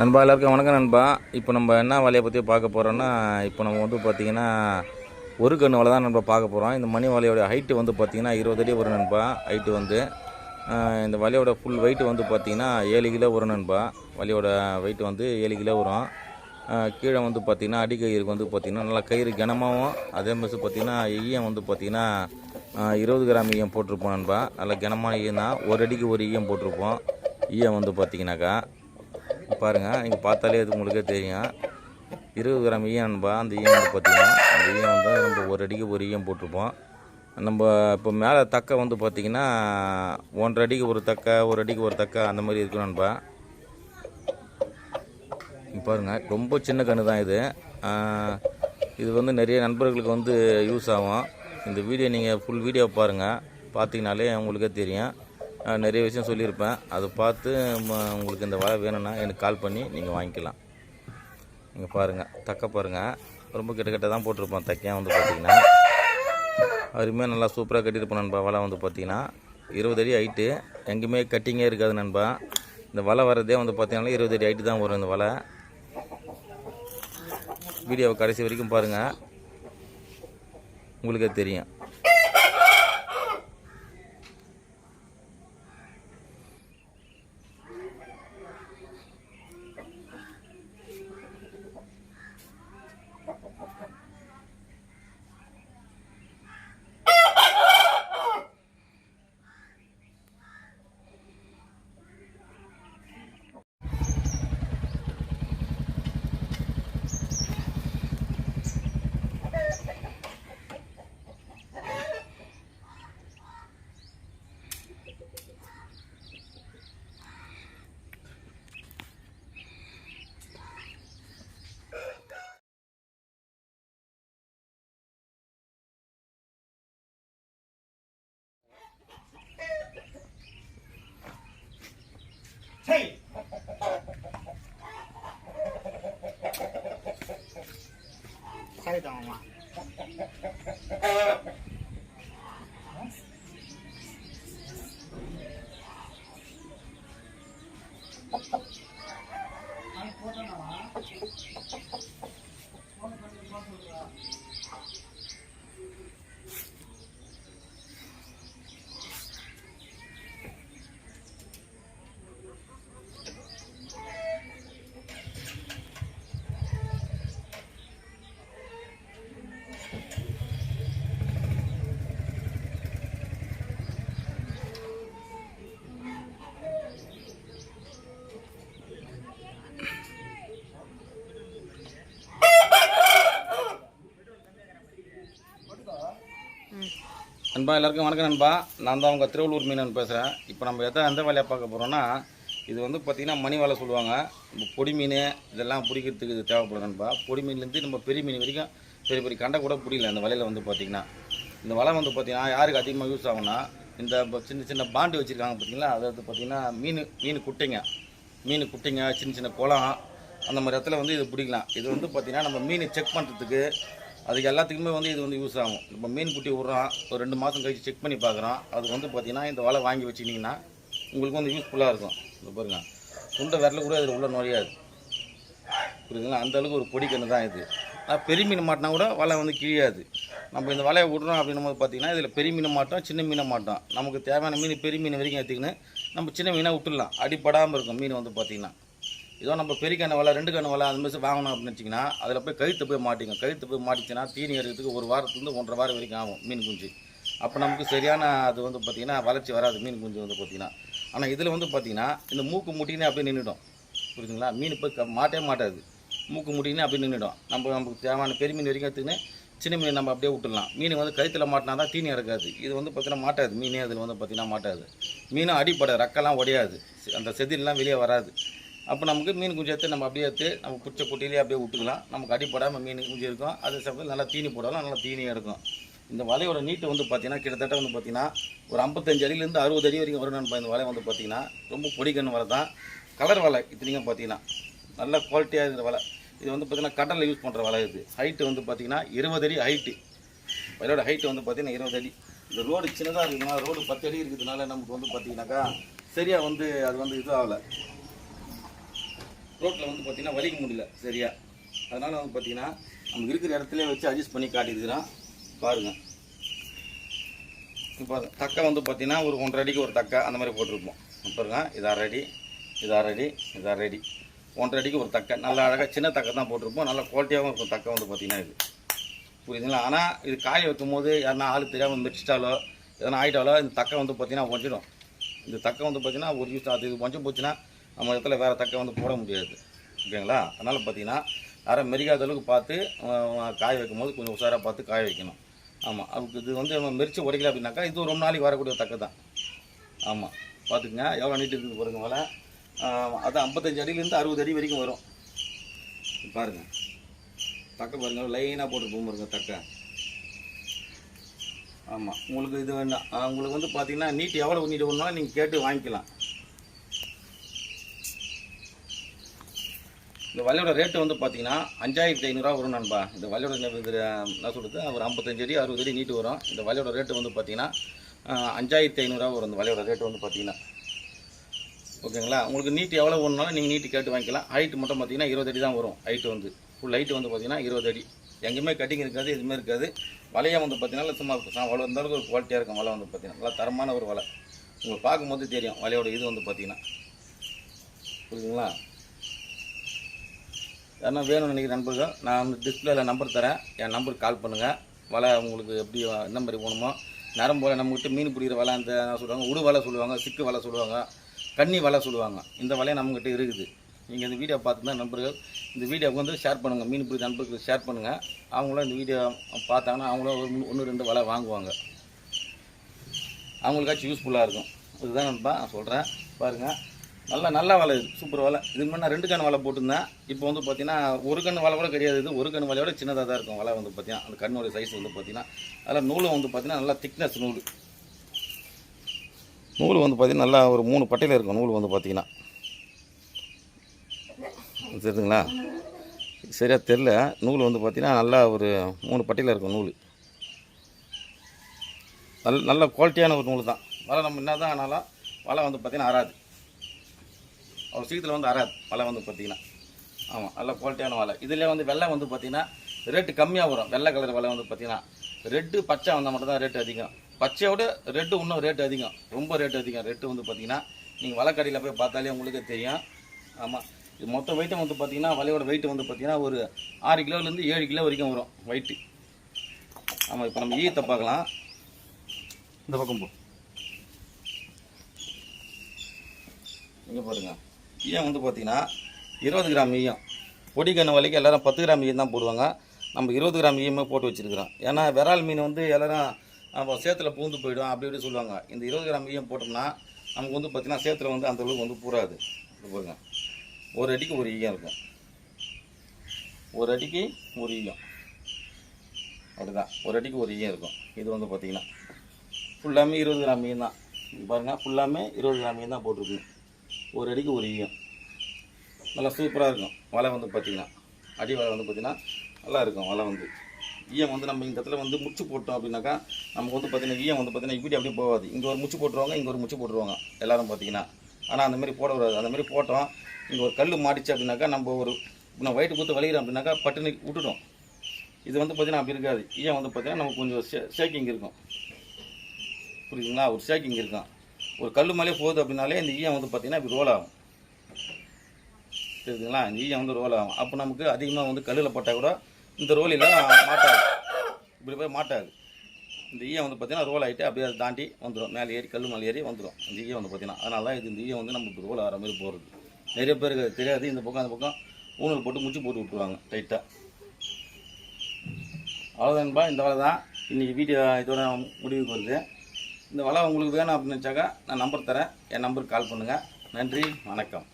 நண்பா எல்லாருக்கும் வணக்கம் நண்பா. இப்போ நம்ம என்ன வலையை பற்றி பார்க்க போகிறோன்னா இப்போ நம்ம வந்து பார்த்திங்கன்னா ஒரு கண் வலை தான் நண்பா பார்க்க போகிறோம் இந்த மணி வலையோட ஹைட்டு வந்து பார்த்திங்கன்னா இருபது அடி வரும் நண்பா ஹைட்டு வந்து இந்த வலையோட ஃபுல் வெயிட் வந்து பார்த்திங்கன்னா ஏழு கிலோ வரும் நண்பா. வலையோட வெயிட் வந்து ஏழு கிலோ வரும். கீழே வந்து பார்த்திங்கன்னா அடிக்கயிறுக்கு வந்து பார்த்திங்கன்னா நல்லா கயிறு கனமாகவும் அதே மாதிரி பார்த்திங்கன்னா ஈயம் வந்து பார்த்திங்கன்னா இருபது கிராம் ஈயம் போட்டிருப்போம் நண்பா. நல்லா கனமான ஈயம் தான். ஒரு அடிக்கு ஒரு ஈயம் போட்டிருப்போம். ஈயம் வந்து பார்த்திங்கனாக்கா பாருங்கள் நீங்கள் பார்த்தாலே அது உங்களுக்கே தெரியும். இருபது கிராம் ஈயம் நண்பா அந்த ஈயம் வந்து பார்த்திங்கன்னா அந்த ஈயம் வந்து நம்ம ஒரு அடிக்கு ஒரு ஈயம் போட்டிருப்போம். நம்ம இப்போ மேலே தக்கை வந்து பார்த்திங்கன்னா ஒன்றரை அடிக்கு ஒரு தக்கை ஒரு அடிக்கு ஒரு தக்கை அந்த மாதிரி இருக்கும் நண்பா. ரொம்ப சின்ன கன்று தான் இது. இது வந்து நிறைய நண்பர்களுக்கு வந்து யூஸ் ஆகும். இந்த வீடியோ நீங்கள் ஃபுல் வீடியோ பாருங்கள் பார்த்தீங்கனாலே உங்களுக்கே தெரியும். நிறைய விஷயம் சொல்லியிருப்பேன். அதை பார்த்து உங்களுக்கு இந்த வலை வேணும்னா எனக்கு கால் பண்ணி நீங்கள் வாங்கிக்கலாம். நீங்கள் பாருங்கள் தக்க பாருங்கள் ரொம்ப கிட்ட கிட்ட தான் போட்டிருப்போம் தக்கையாக வந்து பார்த்தீங்கன்னா. அருமையாக நல்லா சூப்பராக கட்டியிருப்போம் நண்பா வலை வந்து பார்த்தீங்கன்னா. இருபது அடி ஹைட்டு எங்கேயுமே கட்டிங்கே இருக்காது நண்பா. இந்த வலை வர்றதே வந்து பார்த்தீங்கன்னா இருபது அடி ஹைட்டு தான் வரும் இந்த வலை. வீடியோவை கடைசி வரைக்கும் பாருங்கள் உங்களுக்கே தெரியும். 呸！太脏了。நண்பா எல்லாருக்கும் வணக்கம் நண்பா. நான் தான் உங்கள் திருவள்ளூர் மீனன் பேசுகிறேன் இப்போ நம்ம எதை எந்த வேலையை பார்க்க போகிறோன்னா இது வந்து பார்த்திங்கன்னா மணி வலை சொல்லுவாங்க. நம்ம பொடி மீன் இதெல்லாம் பிடிக்கிறதுக்கு இது தேவைப்படும் நண்பா. பொடி மீன்லேருந்து நம்ம பெரிய மீன் வரைக்கும் பெரிய பெரிய கண்டை கூட பிடிக்கல இந்த வலையில் வந்து பார்த்திங்கன்னா. இந்த வலை வந்து பார்த்திங்கன்னா யாருக்கு அதிகமாக யூஸ் ஆகும்னா இந்த சின்ன சின்ன பாண்டு வச்சுருக்காங்க பார்த்தீங்களா வந்து பார்த்திங்கன்னா மீன் மீன் குட்டைங்க. மீன் குட்டைங்க சின்ன சின்ன குளம் அந்த மாதிரி இடத்துல வந்து இது பிடிக்கலாம். இது வந்து பார்த்திங்கன்னா நம்ம மீன் செக் பண்ணுறதுக்கு அதுக்கு எல்லாத்துக்குமே வந்து இது வந்து யூஸ் ஆகும். இப்போ மீன் குட்டி விட்றோம் ஒரு ரெண்டு மாதம் கழிச்சு செக் பண்ணி பார்க்குறோம் அதுக்கு வந்து பார்த்திங்கன்னா இந்த வலை வாங்கி வச்சுட்டிங்கன்னா உங்களுக்கு வந்து யூஸ்ஃபுல்லாக இருக்கும். இந்த பாருங்கள் துண்டை விரல கூட இதில் உள்ள நுழையாது. புரியுதுங்களா? அந்த அளவுக்கு ஒரு பொடி கன்று தான் இது. ஆனால் பெரிய மீன் மாட்டினா கூட வலை வந்து கிழியாது. நம்ம இந்த வலையை விட்றோம் அப்படின்னும் போது பார்த்திங்கன்னா இதில் பெரிய மீனை மாட்டோம் சின்ன மீனை மாட்டோம். நமக்கு தேவையான மீன் பெரிய மீன் வரைக்கும் எடுத்துக்கின்னு நம்ம சின்ன மீனை விட்டுடலாம். அடிப்படாமல் இருக்கும் மீன் வந்து பார்த்திங்கன்னா இதோ நம்ம பெரிய கண்ணை வலை ரெண்டு கண்ணு வலை அந்த மாதிரி வாங்கணும் அப்படின்னு வச்சிங்கன்னா அதில் போய் கழுத்து போய் மாட்டிங்க கழுத்து போய் மாட்டிச்சுன்னா தீனி எடுக்கிறதுக்கு ஒரு வாரத்துலேருந்து ஒன்றரை வாரம் வரைக்கும் ஆகும் மீன் குஞ்சு. அப்போ நமக்கு சரியான அது வந்து பார்த்திங்கன்னா வளர்ச்சி வராது மீன் குஞ்சு வந்து பார்த்திங்கன்னா ஆனால் இதில் வந்து பார்த்திங்கன்னா இந்த மூக்கு முட்டினே அப்படியே நின்றுடும் புரியுதுங்களா மீன் போய் க- மாட்டாது. மூக்கு முட்டினே அப்படியே நின்றுடும் நம்ம நமக்கு தேவையான பெரிய மீன் வரைக்கும் எடுத்துக்கின்னு சின்ன மீன் நம்ம அப்படியே விட்டுடலாம். மீன் வந்து கழுத்தில் மாட்டினா தான் தீனி இறக்காது. இது வந்து பார்த்தீங்கன்னா மாட்டாது. மீனே அதில் வந்து பார்த்தீங்கன்னா மாட்டாது. மீனும் அடிப்படை ரக்கெல்லாம் உடையாது. அந்த செதிலெலாம் வெளியே வராது. அப்போ நமக்கு மீன் குஞ்சு எடுத்து நம்ம அப்படியே எடுத்து நம்ம பிடிச்ச குட்டிலேயே அப்படியே விட்டுக்கலாம். நமக்கு அடிப்படாமல் மீன் குஞ்சு இருக்கும். அதே சமயத்தில் நல்லா தீனி போடலாம். நல்லா தீனியாக இருக்கும். இந்த வலையோட நீட்டு வந்து பார்த்தீங்கன்னா கிட்டத்தட்ட வந்து பார்த்தீங்கன்னா ஒரு ஐம்பத்தஞ்சு அடியிலேருந்து அறுபது அடி வரைக்கும் வரும் இந்த வலை வந்து பார்த்திங்கன்னா ரொம்ப பொடிக்கன்னு வலை தான். கலர் வலை இத்தனைக்கும் பார்த்தீங்கன்னா நல்ல குவாலிட்டியாக இருக்கிற வலை. இது வந்து பார்த்திங்கன்னா கடலில் யூஸ் பண்ணுற வலை இது. ஹைட்டு வந்து பார்த்தீங்கன்னா இருபது அடி ஹைட்டு வலையோட ஹைட்டு வந்து பார்த்திங்கன்னா இருபது அடி. இந்த ரோடு சின்னதாக இருக்குதுன்னா ரோடு பத்து அடி இருக்கிறதுனால நமக்கு வந்து பார்த்திங்கனாக்கா சரியாக வந்து அது வந்து இது ஆகலை. ரோட்டில் வந்து பார்த்தீங்கன்னா வலிக்க முடியல சரியா? அதனால் வந்து பார்த்தீங்கன்னா நம்ம இருக்கிற இடத்துல வச்சு அட்ஜஸ்ட் பண்ணி காட்டியிருக்கிறோம் பாருங்கள் இப்போ தக்கை வந்து பார்த்தீங்கன்னா ஒரு ஒன்றரை அடிக்கு ஒரு தக்கை அந்த மாதிரி போட்டிருப்போம். பாருங்க இது அரை அடி இது அரை அடி இது அரை அடி. ஒன்றரை அடிக்கு ஒரு தக்கை. நல்லா அழகாக சின்ன தக்கை தான் போட்டிருப்போம். நல்லா குவாலிட்டியாகவும் இருக்கும் தக்கை வந்து பார்த்தீங்கன்னா இது. புரியுதுங்களா? ஆனால் இது காய வைக்கும் போது யாருன்னா ஆள் தெரியாமல் மிதிச்சிட்டாலோ எதனா ஆகிட்டாலோ இந்த தக்கை வந்து பார்த்தீங்கன்னா உடஞ்சிடும். இந்த தக்கை வந்து பார்த்தீங்கன்னா ஒரு யூஸ் அது இது உடஞ்சி போச்சுன்னா நம்ம இடத்துல வேறு தக்க வந்து போட முடியாது. ஓகேங்களா? அதனால் பார்த்தீங்கன்னா யாரும் மெரிக்காத அளவுக்கு பார்த்து காய வைக்கும் போது கொஞ்சம் உஷாராக பார்த்து காய வைக்கணும். ஆமாம் அதுக்கு இது வந்து நம்ம மெரிச்சு உடைக்கல அப்படின்னாக்கா இது ரொம்ப நாளைக்கு வரக்கூடிய தக்க தான் ஆமாம் பார்த்துக்குங்க எவ்வளோ நீட்டு இருக்குது பாருங்க வலை அது ஐம்பத்தஞ்சு அடியிலேருந்து அறுபது அடி வரைக்கும் வரும். பாருங்கள் தக்க பாருங்கள் லைனாக போட்டு போகும் பாருங்க ஆமாம் உங்களுக்கு இது வேண்டாம். உங்களுக்கு வந்து பார்த்தீங்கன்னா நீட்டு எவ்வளோ நீட்டு வேணும்னாலும் நீங்கள் கேட்டு வாங்கிக்கலாம். இந்த வலையோட ரேட்டு வந்து பார்த்தீங்கன்னா அஞ்சாயிரத்தி ஐநூறுரூவா வரும் நண்பா. இந்த வலையோட நான் இது சொல்கிறது ஒரு ஐம்பத்தஞ்சு அடி அறுபது அடி நீட்டு வரும். இந்த வலையோட ரேட்டு வந்து பார்த்தீங்கன்னா அஞ்சாயிரத்தி ஐநூறுரூவா வரும் இந்த வலையோட ரேட்டு வந்து பார்த்தீங்கன்னா ஓகேங்களா? உங்களுக்கு நீட் எவ்வளோ வேணுனாலும் நீங்கள் நீட்டு கேட்டு வாங்கிக்கலாம். ஹைட் மட்டும் பார்த்தீங்கன்னா இருபது அடி தான் வரும். ஹைட்டு வந்து. ஃபுல் ஹைட்டு வந்து பார்த்தீங்கன்னா இருபது அடி. எங்கேயுமே கட்டிங் இருக்காது எதுவுமே இருக்காது. வலையை வந்து பார்த்தீங்கன்னா சும்மா இருக்கும். வலை வந்த அளவுக்கு ஒரு குவாலிட்டியாக இருக்கும் வலை வந்து பார்த்தீங்கன்னா நல்லா தரமான ஒரு வலை. உங்களுக்கு பார்க்கும்போது தெரியும் வலையோட இது வந்து பார்த்தீங்கன்னா புரியுதுங்களா? யாருன்னா வேணும்னு நினைக்கிற நண்பர்கள் நான் வந்து டிஸ்பிளேல நம்பர் தரேன். என் நம்பருக்கு கால் பண்ணுங்கள் வலை உங்களுக்கு எப்படி என்ன மாதிரி போகணுமோ நரம்பு வலை நம்மகிட்ட மீன் பிடிக்கிற வலை அந்த என்ன சொல்லுவாங்க உடு வலை சொல்லுவாங்க சிக்கு வலை சொல்லுவாங்க கன்னி வலை சொல்லுவாங்க. இந்த வலையை நம்மகிட்ட இருக்குது. நீங்கள் இந்த வீடியோ பார்த்துருந்தா நண்பர்கள். இந்த வீடியோவுக்கு வந்து ஷேர் பண்ணுங்கள் மீன் பிடித்த நண்பர்களுக்கு ஷேர் பண்ணுங்கள் அவங்களும் இந்த வீடியோ பார்த்தாங்கன்னா அவங்களும் ஒரு ஒன்று ரெண்டு வலை வாங்குவாங்க. அவங்களுக்காச்சும் யூஸ்ஃபுல்லாக இருக்கும். இதுதான் நண்பா நான் சொல்கிறேன் பாருங்கள் நல்லா நல்ல வலை இது சூப்பர் வலை. இதுக்கு முன்னாடி ரெண்டு கண் வலை போட்டிருந்தேன். இப்போ வந்து பார்த்தீங்கன்னா ஒரு கண் வலை கூட கிடையாது. இது ஒரு கண் வலையோட சின்னதாக தான் இருக்கும் வலை வந்து பார்த்தீங்கன்னா அந்த கண்ணோட சைஸ் வந்து பார்த்தீங்கன்னா அதில் நூலும் வந்து பார்த்தீங்கன்னா நல்லா திக்னஸ் நூல். நூல் வந்து பார்த்தீங்கன்னா நல்லா ஒரு மூணு பட்டையில் இருக்கும் நூல் வந்து பார்த்தீங்கன்னா தெரியுதுங்களா சரியாக தெரில நூல் வந்து பார்த்தீங்கன்னா நல்லா ஒரு மூணு பட்டையில் இருக்கும் நூல். நல் நல்ல குவாலிட்டியான ஒரு நூல் தான் வலை நம்ம என்ன தான் ஆனாலும் வலை வந்து பார்த்தீங்கன்னா ஆறாது. அவர் சீக்கிரத்தில் வந்து அறாது வலை வந்து பார்த்தீங்கன்னா ஆமாம் நல்ல குவாலிட்டியான வலை இதில் வந்து வெள்ளை வந்து பார்த்தீங்கன்னா ரேட்டு கம்மியாக வரும். வெள்ளை கலர் வலை வந்து பார்த்தீங்கன்னா ரெட்டு பச்சை வந்தால் மட்டும் தான் ரேட்டு அதிகம் பச்சையோட ரெட்டு இன்னும் ரேட்டு அதிகம். ரொம்ப ரேட்டு அதிகம். ரெட்டு வந்து பார்த்தீங்கன்னா நீங்கள் வலைக்கடையில் போய் பார்த்தாலே உங்களுக்கே தெரியும். ஆமாம் இது மொத்த வெயிட்டும் வந்து பார்த்தீங்கன்னா வலையோட வெயிட் வந்து பார்த்தீங்கன்னா ஒரு ஆறு கிலோலேருந்து ஏழு கிலோ வரைக்கும் வரும் வெயிட்டு ஆமாம் இப்போ நம்ம ஈயத்தை பார்க்கலாம். இந்த பக்கம் போ. இங்கே பாருங்கள் ஈயம் வந்து பார்த்தீங்கன்னா இருபது கிராம் ஈயம். பொடி கண்ணு வலைக்கு எல்லோரும் பத்து கிராம் ஈயம் தான் போடுவாங்க. நம்ம இருபது கிராம் ஈயமே போட்டு வச்சிருக்கிறோம். ஏன்னா விரால் மீன் வந்து எல்லோரும் நம்ம சேத்துல பூந்து போயிடும் அப்படி இப்படி சொல்லுவாங்க. இந்த இருபது கிராம் ஈயம் போட்டோம்னா நமக்கு வந்து பார்த்திங்கன்னா சேத்துல வந்து அந்த அளவுக்கு வந்து பூராது. பாருங்க. ஒரு அடிக்கு ஒரு ஈயம் இருக்கும். ஒரு அடிக்கு ஒரு ஈயம். அப்படிதான். ஒரு அடிக்கு ஒரு ஈயம் இருக்கும். இது வந்து பார்த்திங்கன்னா. ஃபுல்லாமே இருபது கிராம் மீன் தான். பாருங்கள் பாருங்க. ஃபுல்லாமே இருபது கிராம் மீன் தான் போட்டிருக்கு ஒரு அடிக்கு ஒரு ஈயம். நல்லா சூப்பராக இருக்கும். வலை வந்து பார்த்திங்கன்னா அடி வலை வந்து பார்த்திங்கன்னா நல்லா இருக்கும் வலை வந்து. ஈயம் வந்து நம்ம இந்த இடத்துல வந்து முச்சு போட்டோம் அப்படின்னாக்கா நமக்கு வந்து பார்த்தீங்கன்னா ஈயம் வந்து பார்த்தீங்கன்னா இப்படி அப்படியே போகாது. இங்கே ஒரு முச்சு போட்டுருவாங்க இங்கே ஒரு முச்சு போட்டுருவாங்க எல்லோரும் பார்த்தீங்கன்னா ஆனால் அந்த மாதிரி போட கூடாது. அந்த மாதிரி போட்டோம் இங்கே ஒரு கல் மாட்டிச்சு அப்படின்னாக்கா நம்ம ஒரு நான் வயிற்று கொடுத்து வலிக்கிறோம் அப்படின்னாக்கா பட்டுன்னு விட்டுடும் இது வந்து பார்த்திங்கன்னா அப்படி இருக்காது. ஈயம் வந்து பார்த்திங்கன்னா நமக்கு கொஞ்சம் ஷே ஷேக்கிங் இருக்கும். புரியுதுங்களா? ஒரு ஷேக்கிங் இருக்கும். ஒரு கல் மேலே போகுது அப்படின்னாலே இந்த ஈயம் வந்து பார்த்தீங்கன்னா இப்படி ரோல் ஆகும். தெரியுதுங்களா? இந்த ஈயம் வந்து ரோல் ஆகும். அப்போ நமக்கு அதிகமாக வந்து கல்லில் பட்டால் கூட இந்த ரோலில் மாட்டாது. இப்படி போய் மாட்டாது. இந்த ஈயம் வந்து பார்த்தீங்கன்னா ரோல் ஆகிட்டு அப்படியே அதை தாண்டி வந்துடும் மேலே ஏறி கல் மேலே ஏறி வந்துடும் இந்த ஈயம் வந்து பார்த்தீங்கன்னா. அதனால தான் இது இந்த ஈயம் வந்து நமக்கு ரோல் ஆகிற மாதிரி போகிறது நிறைய பேருக்கு தெரியாது. இந்த பக்கம் அந்த பக்கம் ஊனல் போட்டு முச்சு போட்டு விட்டுருவாங்க டைட்டாக அவ்வளோதான்பா இந்த வேலை தான் இன்றைக்கி வீடியோ இதோட முடிவுக்கு வருது இந்த வலை உங்களுக்கு வேணும் அப்படின்னு நான் நம்பர் தரேன். என் நம்பருக்கு கால் பண்ணுங்கள் நன்றி வணக்கம்.